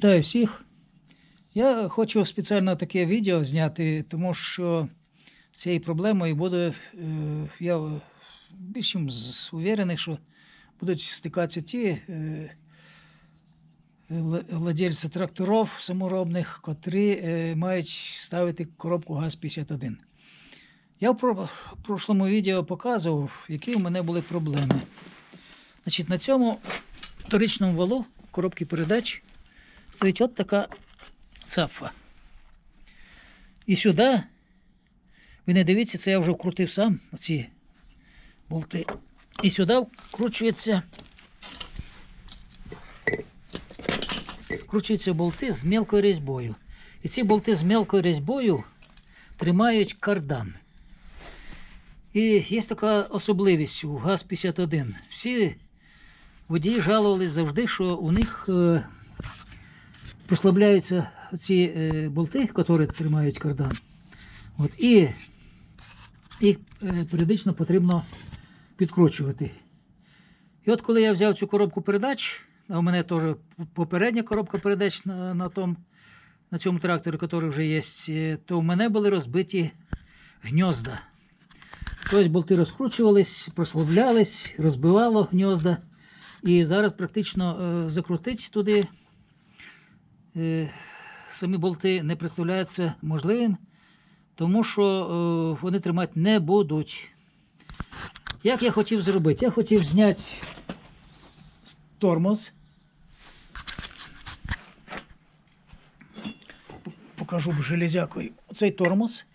Вітаю всіх. Я хочу спеціально таке відео зняти, тому що з цією проблемою буду, е, я більш чим уверений, що будуть стикатися ті е, владельці тракторів саморобних, котрі е, мають ставити коробку ГАЗ-51. Я в прошлому відео показував, які у мене були проблеми. Значить, на цьому вторичному валу коробки передач стоїть от така цапфа. І сюди, ви не дивіться, це я вже вкрутив сам оці болти. І сюди вкручується. Вкручуються болти з мелкою різьбою. І ці болти з мелкою різьбою тримають кардан. І є така особливість у ГАЗ-51. Всі водії жалувались завжди, що у них послабляються ці е, болти, які тримають кардан. От, і їх е, періодично потрібно підкручувати. І от коли я взяв цю коробку передач, а у мене теж попередня коробка передач на, на, том, на цьому тракторі, який вже є, е, то у мене були розбиті гнізда. Тобто болти розкручувались, прослаблялись, розбивало гнізда. І зараз практично закрутити туди самі болти не представляється можливим, тому що е, вони тримати не будуть. Як я хотів зробити? Я хотів зняти тормоз. Покажу б железякою. Оцей тормоз.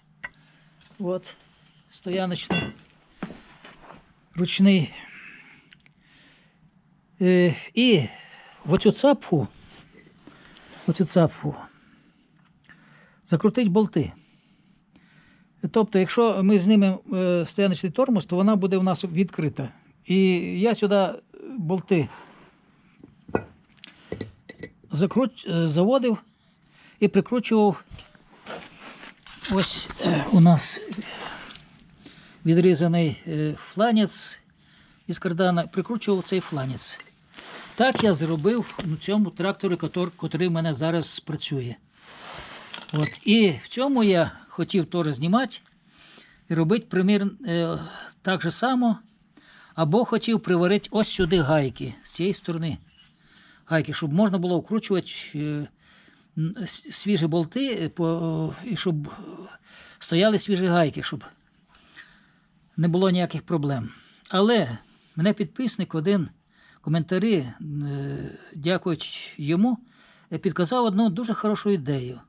От, стояночний, ручний. Е, і в оцю цапфу, оцю цапфу закрутить болти. Тобто, якщо ми знімемо е, стояночний тормоз, то вона буде у нас відкрита. І я сюди болти закрут, е, заводив і прикручував. Ось е, у нас відрізаний е, фланець із кардана, прикручував цей фланець. Так я зробив на цьому тракторі, котрий в мене зараз працює. От. І в цьому я хотів теж знімати і робити примір е, так же само. Або хотів приварити ось сюди гайки з цієї сторони. Гайки, щоб можна було вкручувати е, свіжі болти, е, і щоб стояли свіжі гайки, щоб не було ніяких проблем. Але мене підписник один коментарі, е, дякуючи йому, е, підказав одну дуже хорошу ідею.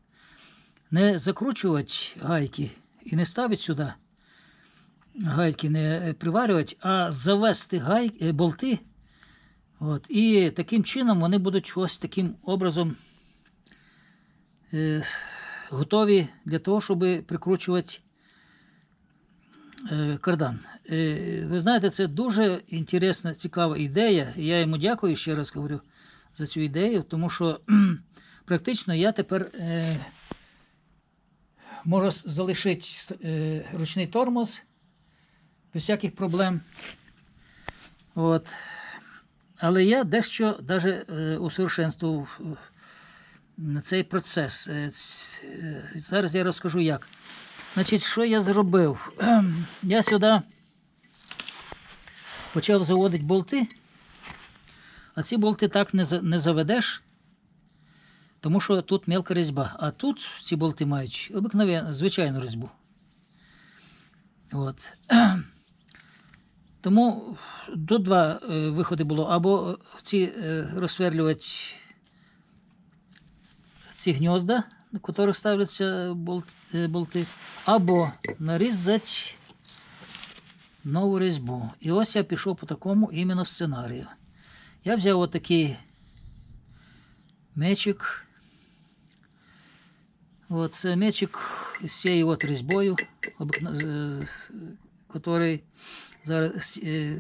Не закручувати гайки і не ставити сюди гайки, не е, приварювати, а завести гай, е, болти. От, і таким чином вони будуть ось таким образом готові для того, щоб прикручувати кардан. Е, ви знаєте, це дуже інтересна, цікава ідея. Я йому дякую ще раз говорю за цю ідею, тому що практично я тепер е, можу залишити е, ручний тормоз без всяких проблем. От. Але я дещо навіть е, усовершенствував е, цей процес. Е, е, Зараз я розкажу як. Значить, що я зробив? Я сюди почав заводити болти, а ці болти так не, заведеш, тому що тут мелка різьба. А тут ці болти мають обикновенну, звичайну різьбу. От. Тому тут два е, виходи було. Або ці е, розсверлювати ці гнізда, на яких ставляться болт, е, болти, або нарізати нову різьбу. І ось я пішов по такому іменно сценарію. Я взяв отакий мечик. От це мечик з цією от різьбою, обикна- е, який зараз, е,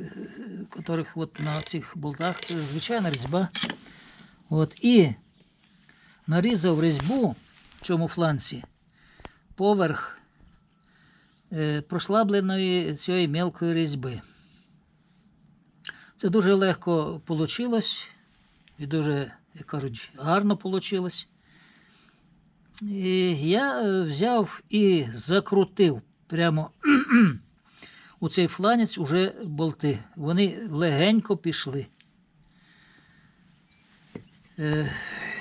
котрих от на цих болтах, це звичайна різьба. От, і нарізав різьбу В цьому фланці поверх е, прослабленої цієї мелкої різьби. Це дуже легко вийшло і дуже як кажуть, гарно вийшло. І я е, взяв і закрутив прямо у цей фланець уже болти. Вони легенько пішли.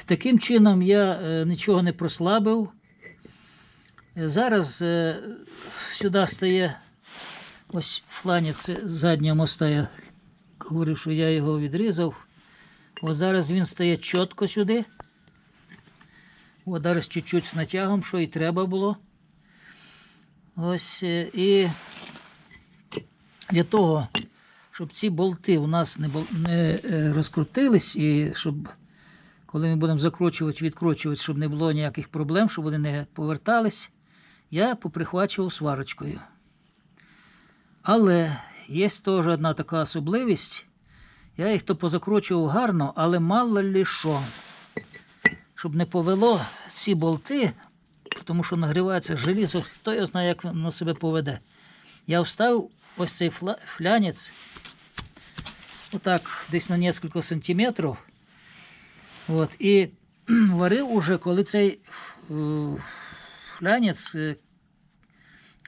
Таким чином я е, нічого не прослабив. Е, Зараз е, сюди стає ось фланець заднього моста. Я говорив, що я його відрізав. Ось зараз він стає чітко сюди. От зараз чуть-чуть з натягом, що і треба було. Ось і для того, щоб ці болти у нас не, розкрутились, і щоб коли ми будемо закручувати, відкручувати, щоб не було ніяких проблем, щоб вони не повертались, я поприхвачував сварочкою. Але є теж одна така особливість. Я їх то позакручував гарно, але мало ли що. Щоб не повело ці болти, тому що нагрівається желізо, хто його знає, як воно себе поведе. Я вставив ось цей флянець, отак, десь на кілька сантиметрів. От, і варив уже, коли цей е, флянець е,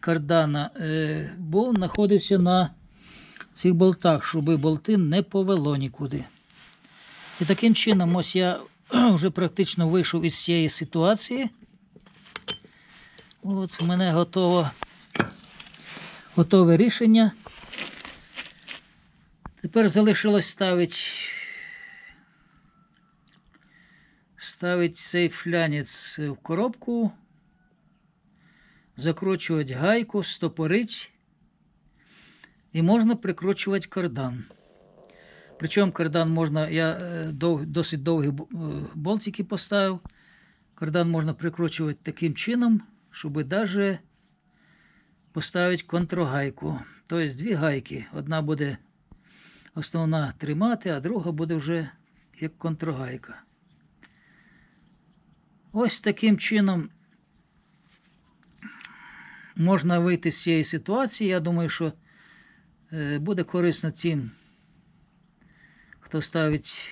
кардана е, був, знаходився на цих болтах, щоб болти не повело нікуди. І таким чином, ось я вже практично вийшов із цієї ситуації. От в мене готово, готове рішення. Тепер залишилось ставити, ставити цей флянець в коробку, закручувати гайку, стопорить і можна прикручувати кардан. Причому кардан можна, я е, дов, досить довгі е, болтики поставив. Кардан можна прикручувати таким чином, щоб навіть поставити контрогайку. Тобто дві гайки. Одна буде основна тримати, а друга буде вже як контрогайка. Ось таким чином можна вийти з цієї ситуації. Я думаю, що е, буде корисно тим, хто ставить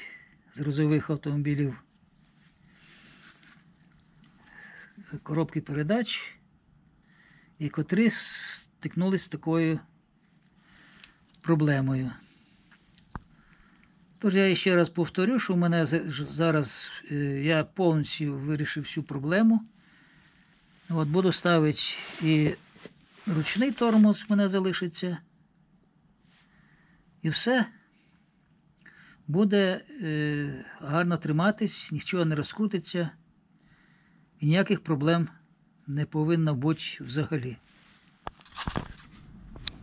з грузових автомобілів коробки передач, і котрі стикнулися з такою проблемою. Тож я ще раз повторю, що в мене зараз е, я повністю вирішив всю проблему. От буду ставити і ручний тормоз в мене залишиться. І все буде е, гарно триматись, нічого не розкрутиться, і ніяких проблем не повинно бути взагалі.